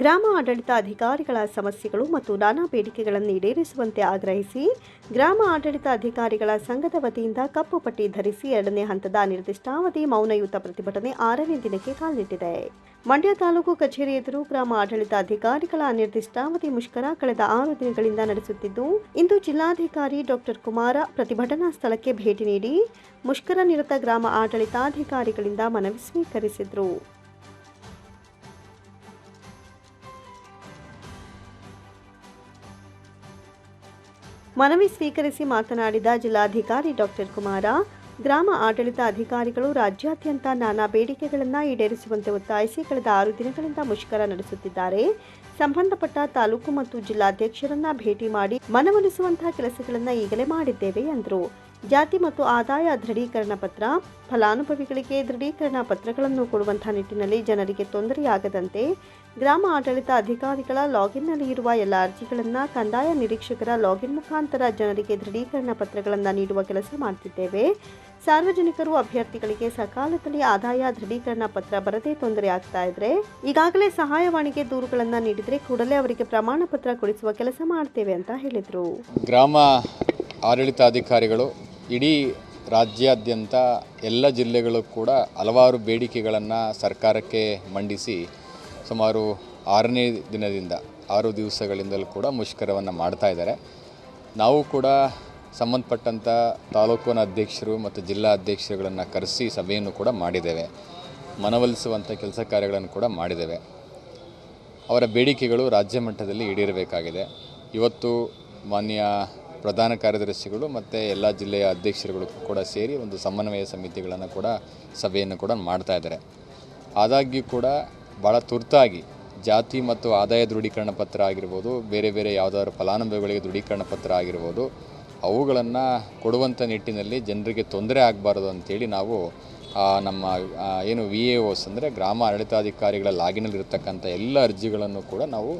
ಗ್ರಾಮ ಆಡಳಿತ ಅಧಿಕಾರಿಗಳ ಸಮಸ್ಯೆಗಳು ಮತ್ತು ನಾನಾ ಬೇಡಿಕೆಗಳನ್ನು ಈಡೇರಿಸುವಂತೆ ಆಗ್ರಹಿಸಿ ಗ್ರಾಮ ಆಡಳಿತ ಅಧಿಕಾರಿಗಳ ಸಂಘದ ವತಿಯಿಂದ ಕಪ್ಪು ಪಟ್ಟಿ ಧರಿಸಿ ಎರಡನೇ ಹಂತದ ನಿರ್ದಿಷ್ಟಾವಧಿ ಮೌನಯುತ ಪ್ರತಿಭಟನೆ ಆರನೇ ದಿನಕ್ಕೆ ಕಾಲಿಟ್ಟಿದೆ. ಮಂಡ್ಯ ತಾಲೂಕು ಕಚೇರಿ ಎದುರು ಗ್ರಾಮ ಆಡಳಿತ ಅಧಿಕಾರಿಗಳ ಅನಿರ್ದಿಷ್ಟಾವಧಿ ಮುಷ್ಕರ ಕಳೆದ ಆರು ದಿನಗಳಿಂದ ನಡೆಸುತ್ತಿದ್ದು, ಇಂದು ಜಿಲ್ಲಾಧಿಕಾರಿ ಡಾಕ್ಟರ್ ಕುಮಾರ ಪ್ರತಿಭಟನಾ ಸ್ಥಳಕ್ಕೆ ಭೇಟಿ ನೀಡಿ ಮುಷ್ಕರ ನಿರತ ಗ್ರಾಮ ಆಡಳಿತಾಧಿಕಾರಿಗಳಿಂದ ಮನವಿ ಸ್ವೀಕರಿಸಿದರು. ಮನವಿ ಸ್ವೀಕರಿಸಿ ಮಾತನಾಡಿದ ಜಿಲ್ಲಾಧಿಕಾರಿ ಡಾಕ್ಟರ್ ಕುಮಾರ, ಗ್ರಾಮ ಆಡಳಿತ ಅಧಿಕಾರಿಗಳು ರಾಜ್ಯಾದ್ಯಂತ ನಾನಾ ಬೇಡಿಕೆಗಳನ್ನು ಈಡೇರಿಸುವಂತೆ ಒತ್ತಾಯಿಸಿ ಕಳೆದ ಆರು ದಿನಗಳಿಂದ ಮುಷ್ಕರ ನಡೆಸುತ್ತಿದ್ದಾರೆ. ಸಂಬಂಧಪಟ್ಟ ತಾಲೂಕು ಮತ್ತು ಜಿಲ್ಲಾಧ್ಯಕ್ಷರನ್ನ ಭೇಟಿ ಮಾಡಿ ಮನವೊಲಿಸುವಂತಹ ಕೆಲಸಗಳನ್ನು ಈಗಲೇ ಮಾಡಿದ್ದೇವೆ ಎಂದರು. ಜಾತಿ ಮತ್ತು ಆದಾಯ ದೃಢೀಕರಣ ಪತ್ರ, ಫಲಾನುಭವಿಗಳಿಗೆ ದೃಢೀಕರಣ ಪತ್ರಗಳನ್ನು ಕೊಡುವಂತಹ ನಿಟ್ಟಿನಲ್ಲಿ ಜನರಿಗೆ ತೊಂದರೆಯಾಗದಂತೆ ಗ್ರಾಮ ಆಡಳಿತ ಅಧಿಕಾರಿಗಳ ಲಾಗಿನ್ನಲ್ಲಿ ಇರುವ ಎಲ್ಲ ಅರ್ಜಿಗಳನ್ನು ಕಂದಾಯ ನಿರೀಕ್ಷಕರ ಲಾಗಿನ್ ಮುಖಾಂತರ ಜನರಿಗೆ ದೃಢೀಕರಣ ಪತ್ರಗಳನ್ನು ನೀಡುವ ಕೆಲಸ ಮಾಡುತ್ತಿದ್ದೇವೆ ಸಾರ್ವಜನಿಕರು ಅಭ್ಯರ್ಥಿಗಳಿಗೆ ಸಕಾಲದಲ್ಲಿ ಆದಾಯ ದೃಢೀಕರಣ ಪತ್ರ ಬರದೇ ತೊಂದರೆ ಆಗ್ತಾ ಇದ್ರೆ, ಈಗಾಗಲೇ ಸಹಾಯವಾಣಿಗೆ ದೂರುಗಳನ್ನು ನೀಡಿದರೆ ಕೂಡಲೇ ಅವರಿಗೆ ಪ್ರಮಾಣ ಪತ್ರ ಕೊಡಿಸುವ ಕೆಲಸ ಮಾಡ್ತೇವೆ ಅಂತ ಹೇಳಿದರು. ಗ್ರಾಮ ಆಡಳಿತಾಧಿಕಾರಿಗಳು ಇಡೀ ರಾಜ್ಯಾದ್ಯಂತ ಎಲ್ಲ ಜಿಲ್ಲೆಗಳು ಕೂಡ ಹಲವಾರು ಬೇಡಿಕೆಗಳನ್ನು ಸರ್ಕಾರಕ್ಕೆ ಮಂಡಿಸಿ ಸುಮಾರು ಆರನೇ ದಿನದಿಂದ, ಆರು ದಿವಸಗಳಿಂದಲೂ ಕೂಡ ಮುಷ್ಕರವನ್ನು ಮಾಡ್ತಾ ಇದ್ದಾರೆ. ನಾವು ಕೂಡ ಸಂಬಂಧಪಟ್ಟಂಥ ತಾಲೂಕಿನ ಅಧ್ಯಕ್ಷರು ಮತ್ತು ಜಿಲ್ಲಾ ಅಧ್ಯಕ್ಷರುಗಳನ್ನು ಕರೆಸಿ ಸಭೆಯನ್ನು ಕೂಡ ಮಾಡಿದ್ದೇವೆ. ಮನವೊಲಿಸುವಂಥ ಕೆಲಸ ಕಾರ್ಯಗಳನ್ನು ಕೂಡ ಮಾಡಿದ್ದೇವೆ. ಅವರ ಬೇಡಿಕೆಗಳು ರಾಜ್ಯ ಮಟ್ಟದಲ್ಲಿ ಈಡೇರಬೇಕಾಗಿದೆ. ಇವತ್ತು ಮಾನ್ಯ ಪ್ರಧಾನ ಕಾರ್ಯದರ್ಶಿಗಳು ಮತ್ತು ಎಲ್ಲ ಜಿಲ್ಲೆಯ ಅಧ್ಯಕ್ಷರುಗಳು ಕೂಡ ಸೇರಿ ಒಂದು ಸಮನ್ವಯ ಸಮಿತಿಗಳನ್ನು ಕೂಡ ಸಭೆಯನ್ನು ಕೂಡ ಮಾಡ್ತಾ ಇದ್ದಾರೆ. ಆದಾಗ್ಯೂ ಕೂಡ ಭಾಳ ತುರ್ತಾಗಿ ಜಾತಿ ಮತ್ತು ಆದಾಯ ದೃಢೀಕರಣ ಪತ್ರ ಆಗಿರ್ಬೋದು, ಬೇರೆ ಬೇರೆ ಯಾವುದಾದ್ರು ಫಲಾನುಭವಿಗಳಿಗೆ ದೃಢೀಕರಣ ಪತ್ರ ಆಗಿರ್ಬೋದು, ಅವುಗಳನ್ನು ಕೊಡುವಂಥ ನಿಟ್ಟಿನಲ್ಲಿ ಜನರಿಗೆ ತೊಂದರೆ ಆಗಬಾರ್ದು ಅಂಥೇಳಿ ನಾವು ನಮ್ಮ ಏನು ವಿ ಎ ಓಸ್ ಅಂದರೆ ಗ್ರಾಮ ಆಡಳಿತಾಧಿಕಾರಿಗಳ ಲಾಗಿನಲ್ಲಿರ್ತಕ್ಕಂಥ ಎಲ್ಲ ಅರ್ಜಿಗಳನ್ನು ಕೂಡ ನಾವು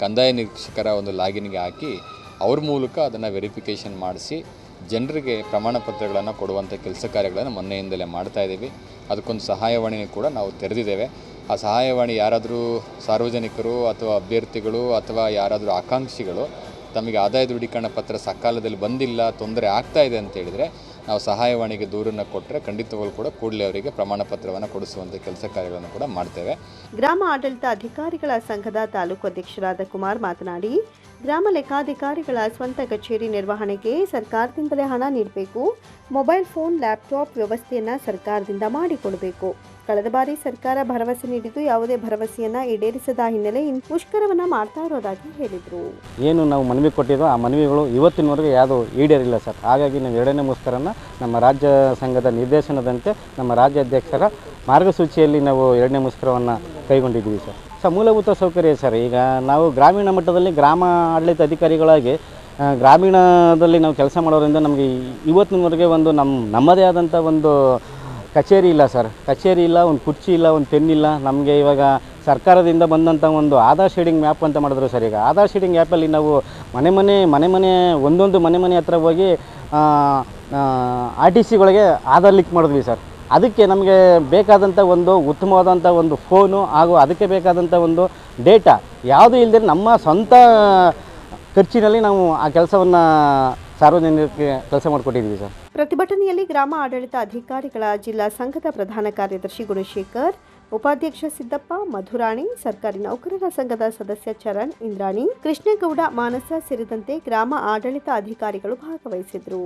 ಕಂದಾಯ ನಿರೀಕ್ಷಕರ ಒಂದು ಲಾಗಿನ್ಗೆ ಹಾಕಿ ಅವ್ರ ಮೂಲಕ ಅದನ್ನು ವೆರಿಫಿಕೇಷನ್ ಮಾಡಿಸಿ ಜನರಿಗೆ ಪ್ರಮಾಣ ಪತ್ರಗಳನ್ನು ಕೊಡುವಂಥ ಕೆಲಸ ಕಾರ್ಯಗಳನ್ನು ಮೊನ್ನೆಯಿಂದಲೇ ಮಾಡ್ತಾ ಇದ್ದೀವಿ. ಅದಕ್ಕೊಂದು ಸಹಾಯವಾಣಿ ಕೂಡ ನಾವು ತೆರೆದಿದ್ದೇವೆ. ಆ ಸಹಾಯವಾಣಿ ಯಾರಾದರೂ ಸಾರ್ವಜನಿಕರು ಅಥವಾ ಅಭ್ಯರ್ಥಿಗಳು ಅಥವಾ ಯಾರಾದರೂ ಆಕಾಂಕ್ಷಿಗಳು ತಮಗೆ ಆದಾಯ ದೃಢೀಕರಣ ಪತ್ರ ಸಕಾಲದಲ್ಲಿ ಬಂದಿಲ್ಲ, ತೊಂದರೆ ಆಗ್ತಾ ಇದೆ ಅಂತ ಹೇಳಿದರೆ ನಾವು ಸಹಾಯವಾಣಿಗೆ ದೂರನ್ನು ಕೊಟ್ಟರೆ ಖಂಡಿತವಾಗಲೂ ಕೂಡ ಕೂಡಲೇ ಅವರಿಗೆ ಪ್ರಮಾಣ ಪತ್ರವನ್ನು ಕೊಡಿಸುವಂಥ ಕೆಲಸ ಕಾರ್ಯಗಳನ್ನು ಕೂಡ ಮಾಡ್ತೇವೆ. ಗ್ರಾಮ ಆಡಳಿತ ಅಧಿಕಾರಿಗಳ ಸಂಘದ ತಾಲೂಕು ಅಧ್ಯಕ್ಷರಾದ ಕುಮಾರ್ ಮಾತನಾಡಿ, ಗ್ರಾಮ ಲೆಕ್ಕಾಧಿಕಾರಿಗಳ ಸ್ವಂತ ಕಚೇರಿ ನಿರ್ವಹಣೆಗೆ ಸರ್ಕಾರದಿಂದಲೇ ಹಣ ನೀಡಬೇಕು, ಮೊಬೈಲ್ ಫೋನ್, ಲ್ಯಾಪ್ಟಾಪ್ ವ್ಯವಸ್ಥೆಯನ್ನು ಸರ್ಕಾರದಿಂದ ಮಾಡಿಕೊಡಬೇಕು. ಕಳೆದ ಬಾರಿ ಸರ್ಕಾರ ಭರವಸೆ ನೀಡಿದ್ದು ಯಾವುದೇ ಭರವಸೆಯನ್ನ ಈಡೇರಿಸದ ಹಿನ್ನೆಲೆ ಮುಷ್ಕರವನ್ನ ಮಾಡ್ತಾ ಇರೋದಾಗಿ ಹೇಳಿದರು. ಏನು ನಾವು ಮನವಿ ಕೊಟ್ಟಿದ್ದೋ ಆ ಮನವಿಗಳು ಇವತ್ತಿನವರೆಗೆ ಯಾವುದೂ ಈಡೇರಿಲ್ಲ ಸರ್. ಹಾಗಾಗಿ ನಾವು ಎರಡನೇ ಮುಷ್ಕರನ ನಮ್ಮ ರಾಜ್ಯ ಸಂಘದ ನಿರ್ದೇಶನದಂತೆ ನಮ್ಮ ರಾಜ್ಯಾಧ್ಯಕ್ಷರ ಮಾರ್ಗಸೂಚಿಯಲ್ಲಿ ನಾವು ಎರಡನೇ ಮುಷ್ಕರವನ್ನು ಕೈಗೊಂಡಿದ್ದೀವಿ ಸರ್. ಸರ್ ಮೂಲಭೂತ ಸೌಕರ್ಯ ಸರ್. ಈಗ ನಾವು ಗ್ರಾಮೀಣ ಮಟ್ಟದಲ್ಲಿ ಗ್ರಾಮ ಆಡಳಿತ ಅಧಿಕಾರಿಗಳಾಗಿ ಗ್ರಾಮೀಣದಲ್ಲಿ ನಾವು ಕೆಲಸ ಮಾಡೋದ್ರಿಂದ ನಮಗೆ ಇವತ್ತಿನವರೆಗೆ ಒಂದು ನಮ್ಮ ನಮ್ಮದೇ ಆದಂಥ ಒಂದು ಕಚೇರಿ ಇಲ್ಲ ಸರ್. ಕಚೇರಿ ಇಲ್ಲ, ಒಂದು ಕುರ್ಚಿ ಇಲ್ಲ, ಒಂದು ತೆನ್ನಿಲ್ಲ ನಮಗೆ ಇವಾಗ ಸರ್ಕಾರದಿಂದ ಬಂದಂಥ ಒಂದು ಆಧಾರ್ ಶೇಡಿಂಗ್ ಮ್ಯಾಪ್ ಅಂತ ಮಾಡಿದ್ರು ಸರ್ ಈಗ. ಆಧಾರ್ ಶೇಡಿಂಗ್ ಆ್ಯಪಲ್ಲಿ ನಾವು ಮನೆ ಮನೆ ಮನೆ ಮನೆ, ಒಂದೊಂದು ಮನೆ ಮನೆ ಹತ್ರ ಹೋಗಿ ಆರ್ ಟಿ ಸಿಗಳಿಗೆ ಆಧಾರ್ ಲಿಂಕ್ ಮಾಡಿದ್ವಿ ಸರ್. ಅದಕ್ಕೆ ನಮಗೆ ಬೇಕಾದಂಥ ಒಂದು ಉತ್ತಮವಾದಂಥ ಒಂದು ಫೋನು ಹಾಗೂ ಅದಕ್ಕೆ ಬೇಕಾದಂಥ ಒಂದು ಡೇಟಾ ಯಾವುದೂ ಇಲ್ಲದೆ ನಮ್ಮ ಸ್ವಂತ ಖರ್ಚಿನಲ್ಲಿ ನಾವು ಆ ಕೆಲಸವನ್ನು ಸಾರ್ವಜನಿಕರಿಗೆ ಕೆಲಸ ಮಾಡಿಕೊಟ್ಟಿದ್ದೀವಿ ಸರ್. ಪ್ರತಿಭಟನೆಯಲ್ಲಿ ಗ್ರಾಮ ಆಡಳಿತ ಅಧಿಕಾರಿಗಳ ಜಿಲ್ಲಾ ಸಂಘದ ಪ್ರಧಾನ ಕಾರ್ಯದರ್ಶಿ ಗುಣಶೇಖರ್, ಉಪಾಧ್ಯಕ್ಷ ಸಿದ್ದಪ್ಪ, ಮಧುರಾಣಿ, ಸರ್ಕಾರಿ ನೌಕರರ ಸಂಘದ ಸದಸ್ಯ ಚರಣ್, ಇಂದ್ರಾಣಿ, ಕೃಷ್ಣೇಗೌಡ, ಮಾನಸ ಸೇರಿದಂತೆ ಗ್ರಾಮ ಆಡಳಿತ ಅಧಿಕಾರಿಗಳು ಭಾಗವಹಿಸಿದ್ರು